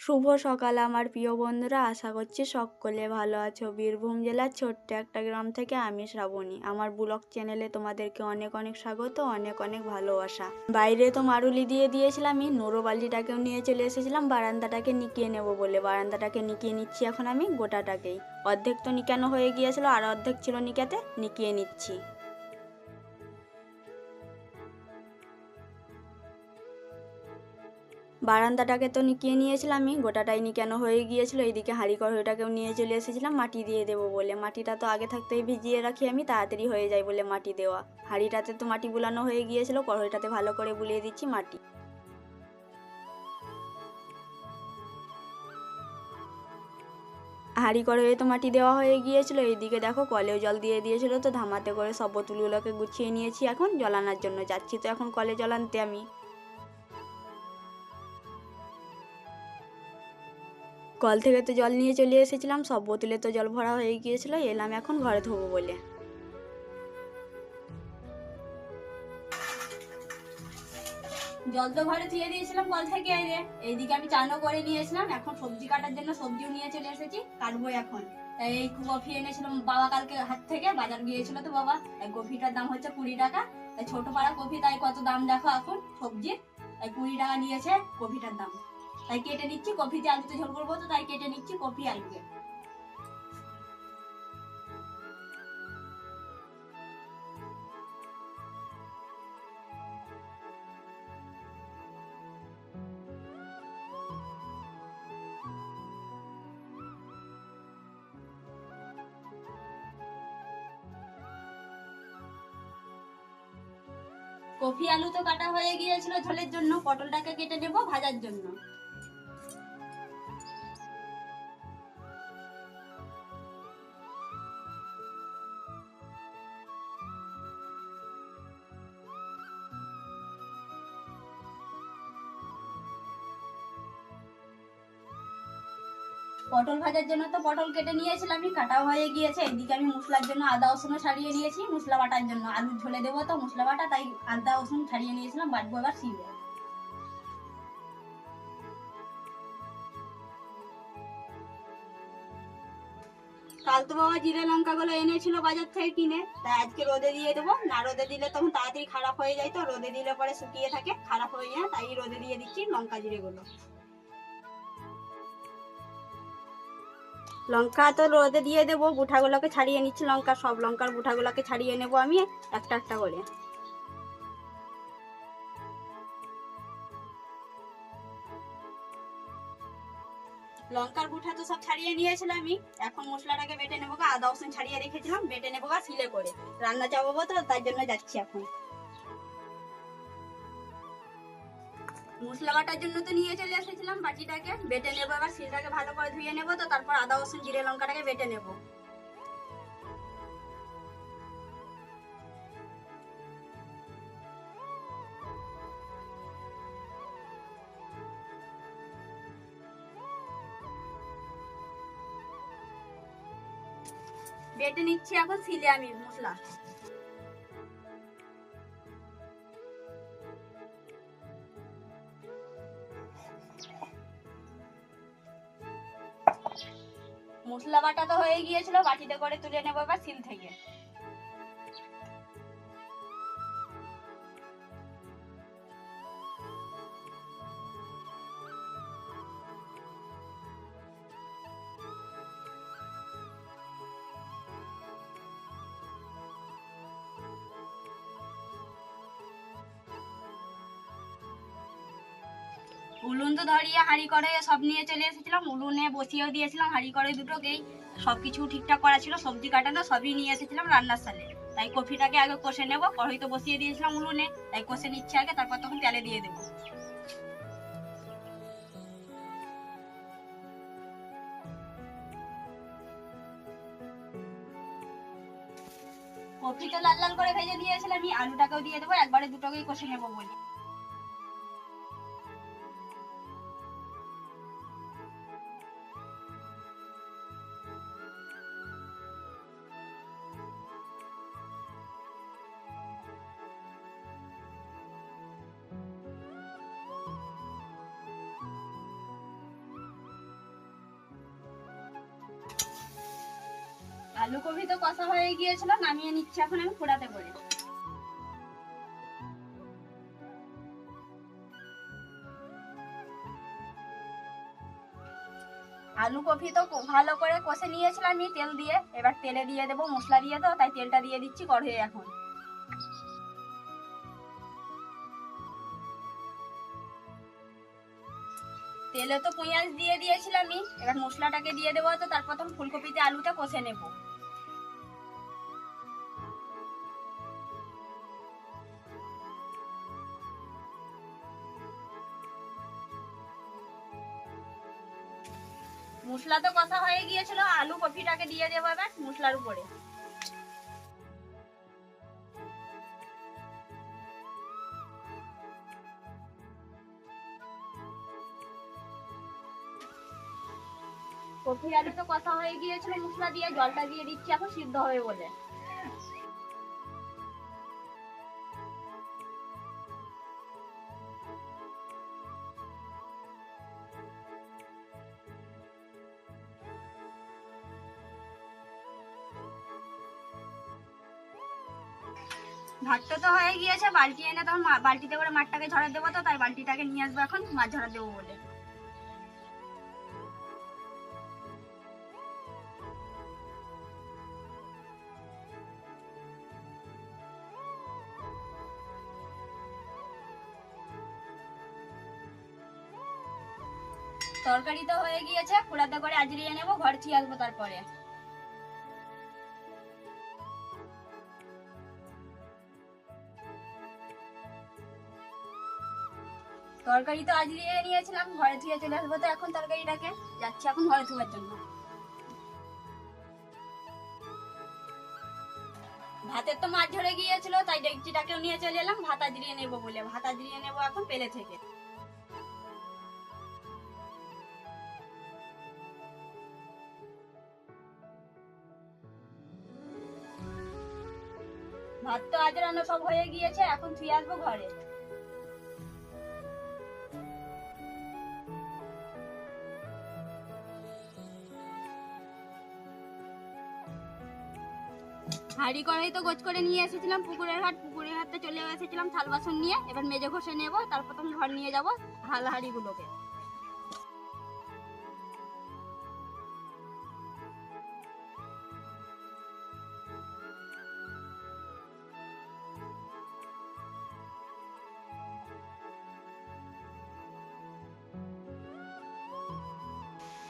শুভ সকাল আমার প্রিয় বন্ধুরা। আশা করছি সকলে ভালো আছো। বীরভূম জেলার ছোট্ট একটা গ্রাম থেকে আমি শ্রাবণী। আমার ব্লগ চ্যানেলে তোমাদেরকে অনেক অনেক স্বাগত, অনেক অনেক ভালোবাসা। বাইরে তো মারুলি দিয়ে দিয়েছিলাম আমি বালতিটাকেও নিয়ে চলে এসেছিলাম। বারান্দাটাকে নিকিয়ে নেব বলে। বারান্দাটাকে নিকিয়ে নিচ্ছি এখন আমি, গোটাটাকেই। অর্ধেক তো নিকানো হয়ে গিয়েছিল, আর অর্ধেক ছিল নিকাতে, নিকিয়ে নিচ্ছি। বারান্দাটাকে তো নিকিয়ে নিয়েছিলাম আমি, গোটাটাই নিকানো হয়ে গিয়েছিল? এইদিকে হাঁড়ি কড়াইটাকেও নিয়ে চলে এসেছিলাম, মাটি দিয়ে দেবো বলে। মাটিটা তো আগে থাকতেই ভিজিয়ে রাখি আমি, তাড়াতাড়ি হয়ে যায় বলে মাটি দেওয়া। হাঁড়িটাতে তো মাটি বুলানো হয়ে গিয়েছিল, কড়াইটাতে ভালো করে বুলিয়ে দিচ্ছি মাটি। হাঁড়ি কড়াইয়ে তো মাটি দেওয়া হয়ে গিয়েছিল, এইদিকে দেখো কলেও জল দিয়ে দিয়েছিল তো, ধামাতে করে সব বোতলগুলোকে গুছিয়ে নিয়েছি এখন, জল আনার জন্য যাচ্ছি তো এখন কলে জল আনতে আমি। কল থেকে তো জল নিয়ে চলে এসেছিলাম, সব বোতলে তো জল ভরা হয়ে গিয়েছিল, এলাম এখন ঘরে ধোবো বলে। জল তো ঘরে ধুয়ে দিয়েছিলাম কল থেকে এনে এইদিকে আমি চানও করে নিয়েছিলাম, এখন সবজি কাটার জন্য সবজিও নিয়ে চলে এসেছি, কাটবো এখন। তাই এই কফি এনেছিলাম বাবা কালকে হাত থেকে, বাজার গিয়েছিল তো বাবা, এই কফিটার দাম হচ্ছে কুড়ি টাকা, তাই ছোট পাড়া কফি, তাই কত দাম দেখো এখন সবজির, তাই কুড়ি টাকা নিয়েছে কফিটার দাম। তাই কেটে নিচ্ছি কফিতে আলুতে ঝোল করব তো তাই কেটে নিচ্ছি কফি আলুকে কফি আলু তো কাটা হয়ে গিয়েছিল ঝোলের জন্য, পটলটাকে কেটে নেব ভাজার জন্য। পটল ভাজার জন্য তো পটল কেটে নিয়েছিলাম কাটাও হয়ে গিয়েছে। এদিকে আমি মশলার জন্য আদা, রসুনও ছাড়িয়ে নিয়েছি, মশলা বাটার জন্য। আলু ঝোলে দেবো তো মশলা বাটা, তাই আদা, রসুন ছাড়িয়ে নিয়েছিলাম, বাটবো এবার শিলে। কাল তো বাবা জিরে লঙ্কা গুলো এনেছিল বাজার থেকে কিনে, তাই আজকে রোদে দিয়ে দেবো। না রোদে দিলে তখন তাড়াতাড়ি খারাপ হয়ে যায় তো, রোদে দিলে পরে শুকিয়ে থাকে, খারাপ হয়ে যায় তাই রোদে দিয়ে দিচ্ছি লঙ্কা জিরে গুলো লঙ্কা তো রোদে দিয়ে দেবো, বুঠাগুলোকে ছাড়িয়ে নিচ্ছি লঙ্কা, সব লঙ্কার বুঠাগুলোকে ছাড়িয়ে নেব আমি একটা একটা করে। লঙ্কার গুঠা তো সব ছাড়িয়ে নিয়েছিলাম আমি, এখন মশলাটাকে বেটে নেব আদা রসুন ছাড়িয়ে রেখেছিলাম, বেটে নেব শিলে করে। রান্না চাপাবো তো তার জন্য যাচ্ছি এখন। মশলা বাটার জন্য তো নিয়ে চলে এসেছিলাম বাটিটাকে। বেটে নেব এবার, শিলটাকে ভালো করে ধুয়ে নেব, তো তারপর আদা, রসুন, জিরে, লঙ্কাটাকে বেটে নেব। বেটে নিচ্ছি এখন শিলে আমি মশলা। বাটা তো হয়ে গিয়েছিল, বাটিতে করে তুলে নেব এবার সিল থেকে। উলুন তো ধরিয়ে হাঁড়ি করে সব নিয়ে চলে এসেছিলাম, উলুনে বসিয়েও দিয়েছিলাম, হাঁড়ি করে দুটোকেই। সবকিছু ঠিকঠাক করা ছিল, সবজি কাটানো সবই নিয়ে এসেছিলাম রান্নার সালে। তাই কফিটাকে আগে কষে নেব কড়াই তো বসিয়ে দিয়েছিলাম উলুনে তাই কষে নিচ্ছে আগে, তারপর তখন তেলে দিয়ে দেবো। কফি তো লাল লাল করে ভেজে দিয়েছিলাম আমি আলুটাকেও দিয়ে দেবো একবারে দুটোকেই কষে নেব বলে। আলু কপি তো কষা হয়ে গিয়েছিল, নামিয়ে নিচ্ছি এখন আমি ফোড়াতে করে। আলু কপি তো ভালো করে কষে নিয়েছিলাম আমি তেল দিয়ে। এবার তেলে দিয়ে দেবো মশলা দিয়ে তো, তাই তেলটা দিয়ে দিচ্ছি কড়াইয়ে এখন। তেলে তো পেঁয়াজ দিয়ে দিয়েছিলাম আমি, এবার মশলাটাকে দিয়ে দেবো তো তারপর তখন ফুলকপিতে আলুটা কষে নেব। মশলা তো কষা হয়ে গিয়েছিল, আলু কফিটাকে দিয়ে দেবো এবার মশলার উপরে। কপি আলু তো কষা হয়ে গিয়েছিল, মশলা দিয়ে জলটা দিয়ে দিচ্ছি, এখন সিদ্ধ হবে বলে। ভাতটা তো হয়ে গিয়েছে, বালতি এনে তখন বালতিতে করে মাঠটাকে ঝরা দেবো তো, তাই বালতিটাকে নিয়ে আসব এখন, মাছ ঝরা দেবো বলে। তরকারি তো হয়ে গিয়েছে, কুড়াতে করে আজরিয়ে নেব, ঘর ছিয়ে আসব তারপরে। তরকারি তো আজরিয়ে নিয়েছিলাম, ঘরে ধুয়ে চলে আসব তো এখন তরকারিটাকে। যাচ্ছি এখন ঘরে ধোয়ার জন্য। ভাতের তো মাছ ধরে গিয়েছিল, তাই ডেকচিটাকেও নিয়ে চলে এলাম, ভাত আজরিয়ে নেব বলে। ভাত আজরিয়ে নেব এখন পেলে থেকে। ভাত তো আজরানো সব হয়ে গিয়েছে, এখন ধুয়ে আসব ঘরে। হাঁড়ি কড়াই তো গোছ করে নিয়ে এসেছিলাম, পুকুরের ঘাট পুকুরের ঘাটতে চলে এসেছিলাম থাল বাসন নিয়ে। এবার মেজে ঘষে নেব, তারপর তখন ঘর নিয়ে যাব হাল হাঁড়িগুলোকে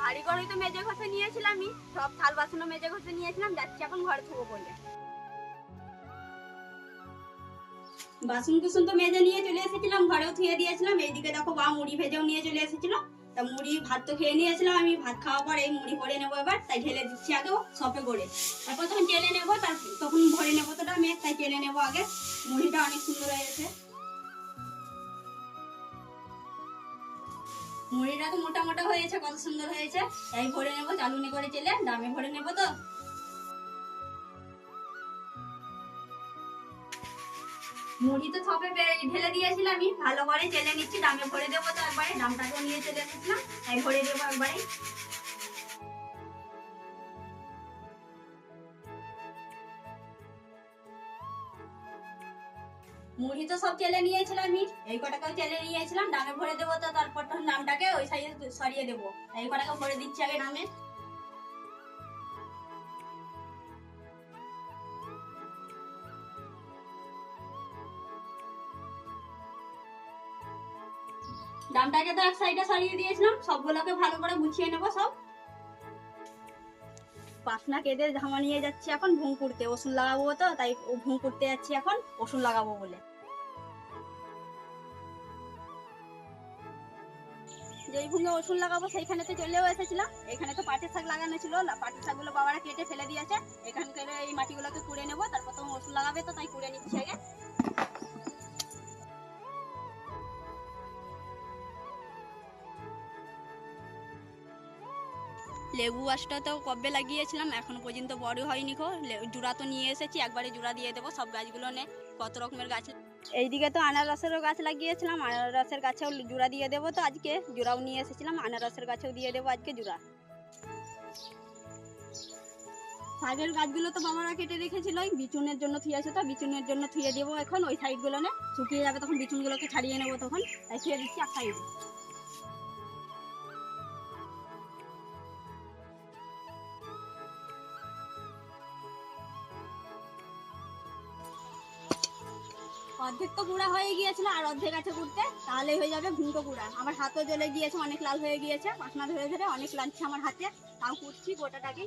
হাঁড়ি কড়াই তো মেজে ঘষে নিয়েছিলামই, সব থাল বাসনও মেজে ঘষে নিয়েছিলাম, যাচ্ছি এখন ঘরে থুবো বলে। বাসন কুসন তো মেজে নিয়ে চলে এসেছিলাম, ঘরেও থুয়ে দিয়েছিলাম। এইদিকে দেখো বা মুড়ি ভেজেও নিয়ে চলে এসেছিলাম তা মুড়ি ভাত তো খেয়ে নিয়েছিলাম আমি, ভাত খাওয়ার পর এই মুড়ি করে নেব এবার, তাই ঢেলে দিচ্ছি আগে সপে করে তারপর তখন চেলে নেব তার তখন ভরে নেব তো আমি তাই চেলে নেব আগে। মুড়িটা অনেক সুন্দর হয়েছে মুড়িটা তো মোটা মোটা হয়েছে, কত সুন্দর হয়েছে। তাই ভরে নেব, চালুনি করে চেলে দামে ভরে নেব তো। মুড়ি তো থপে ঢেলে দিয়েছিলাম আমি। ভালো করে চেলে নিচ্ছি, দামে ভরে দেবো তো একবারে। দামটাকেও নিয়ে চলে এসেছিলাম, তাই ভরে দেবো একবারে। মুড়ি তো সব চেলে নিয়েছিলাম আমি। এই কটাকেও চেলে নিয়েছিলাম ডামে ভরে দেবো তো তারপর তখন নামটাকে ওই সাইডে সরিয়ে দেবো। এই কটাকে ভরে দিচ্ছি আগে নামে ডামটাকে তো এক সাইডে সরিয়ে দিয়েছিলাম, সবগুলোকে ভালো করে গুছিয়ে নেব সব। পাখনা কেটে ধামা নিয়ে যাচ্ছি এখন ভুং করতে ওষুধ লাগাবো তো, তাই ও ভুং করতে যাচ্ছি এখন, ওষুধ লাগাবো বলে। যেই ভুঙে ওষুধ লাগাবো সেইখানে তো চলেও এসেছিলাম। এখানে তো পাটের শাক লাগানো ছিল পাটের শাকগুলো বাবারা কেটে ফেলে দিয়েছে। এখানকার এই মাটিগুলোকে কুড়ে নেব, তারপর তো ওষুধ লাগাবে তো, তাই কুড়ে নিচ্ছি আগে। লেবু গাছটা তো কবে লাগিয়েছিলাম? এখন পর্যন্ত বড় হয়নি খো জুড়া তো নিয়ে এসেছি, একবারে জুড়া দিয়ে দেবো, সব গাছগুলো নে, কত রকমের গাছ। এইদিকে তো আনারসেরও গাছ লাগিয়েছিলাম, আনারসের গাছেও জুড়া দিয়ে দেবো তো আজকে, জুড়াও নিয়ে এসেছিলাম, আনারসের গাছেও দিয়ে দেবো আজকে জুড়া। শাকের গাছগুলো তো বাবারা কেটে রেখেছিল বিচুনের জন্য থুয়েছে তো, বিচুনের জন্য থুয়ে দেবো এখন, ওই সাইডগুলো না, শুকিয়ে যাবে তখন বিচুনগুলোকে ছাড়িয়ে নেব তখন, তাই থুয়ে দিচ্ছি এক সাইডে অর্ধেক তো গুঁড়া হয়ে গিয়েছিল আর অর্ধেক আছে গুড়তে তাহলে হয়ে যাবে ভুঙ্কো গুঁড়া। আমার হাতও জ্বলে গিয়েছে, অনেক লাল হয়ে গিয়েছে পাখনা ধরে ধরে অনেক লাগছে আমার হাতে, তাও কুটছি গোটাটাকে।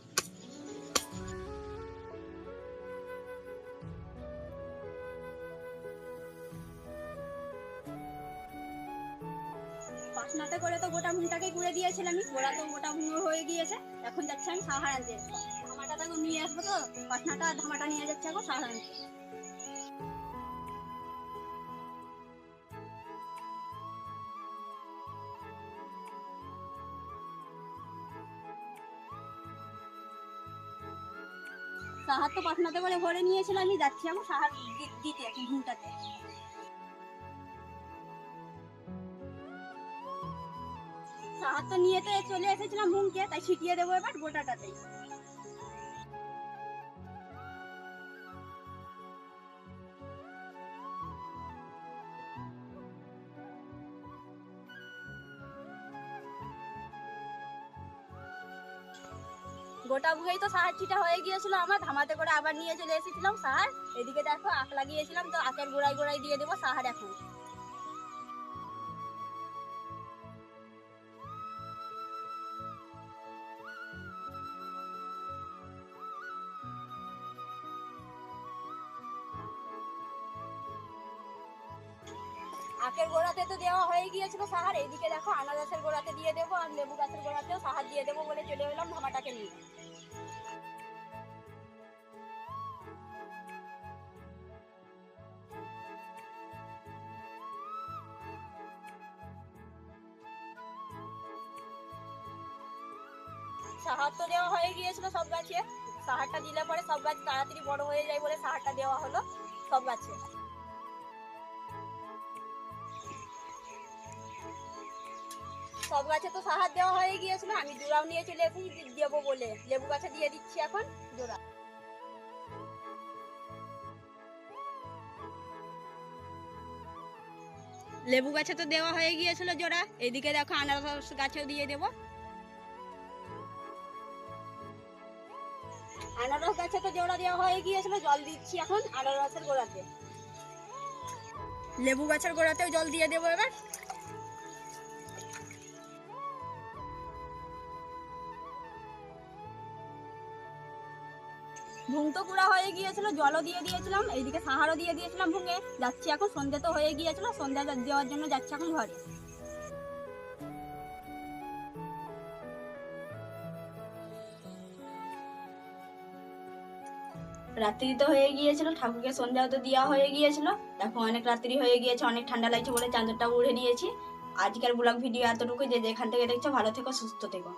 পাখনাতে করে তো গোটা ভুঁটাকে গুঁড়ে দিয়েছিলাম আমি, গোড়া তো গোটা ভুঁড়ো হয়ে গিয়েছে, এখন যাচ্ছে আমি সাহার আনতে ধামাটা নিয়ে আসব তো পাখনাটা ধামাটা নিয়ে যাচ্ছে এখন সাহার সাহার তো পাখনাতে করে ভরে নিয়েছিলাম আমি যাচ্ছি আমার সাহার দিতে এখন ঘুমটাতে। সাহার তো নিয়ে তো চলে এসেছিলাম ঘুমকে তাই ছিটিয়ে দেবো এবার গোটাটাতে গোটা বুঝেই তো সাহার চিটা হয়ে গিয়েছিল, আমার ধামাতে করে আবার নিয়ে চলে এসেছিলাম সাহার এদিকে দেখো, আখ লাগিয়েছিলাম, তো আখের গোড়ায় গোড়ায় দিয়ে দেবো সাহার এখন। আখের গোড়াতে তো দেওয়া হয়ে গিয়েছিল সাহার এইদিকে দেখো আনারসের গোড়াতে দিয়ে দেবো, আর লেবু গাছের গোড়াতেও সাহার দিয়ে দেবো বলে চলে এলাম ধামাটাকে নিয়ে। সাহার তো দেওয়া হয়ে গিয়েছিল সব গাছে। সাহারটা দিলে পরে সব গাছ তাড়াতাড়ি বড় হয়ে যায় বলে সাহারটা দেওয়া হলো সব গাছে। সব গাছে তো সাহার দেওয়া হয়ে গিয়েছিল, আমি জোড়াও নিয়ে চলে এসেছি, দি- দেবো বলে। লেবু গাছে দিয়ে দিচ্ছি এখন, জোড়া। লেবু গাছে তো দেওয়া হয়ে গিয়েছিল জোড়া এইদিকে দেখো আনারস গাছেও দিয়ে দেবো। গাছে তো জোড়া দেওয়া হয়ে গিয়েছিল জল দিচ্ছি এখন আনারসের গোড়াতে। লেবু গাছের গোড়াতেও জল দিয়ে দেবো এবার। ভুং তো পুরা হয়ে গিয়েছিল জলও দিয়ে দিয়েছিলাম এইদিকে সাহারও দিয়ে দিয়েছিলাম ভুঙে। যাচ্ছি এখন সন্ধ্যে তো হয়ে গিয়েছিল সন্ধ্যা দেওয়ার জন্য যাচ্ছি এখন ঘরে। রাত্রি তো হয়ে গিয়েছিল, ঠাকুরকে সন্ধ্যা তো দেওয়া হয়ে গিয়েছিল। দেখো অনেক রাত্রি হয়ে গিয়েছে, অনেক ঠান্ডা লাগছে বলে চাঁদরটা উড়ে নিয়েছি। আজকের ব্লগ ভিডিও এতটুকু যে যেখান থেকে দেখছ, ভালো থেকো, সুস্থ থেকো।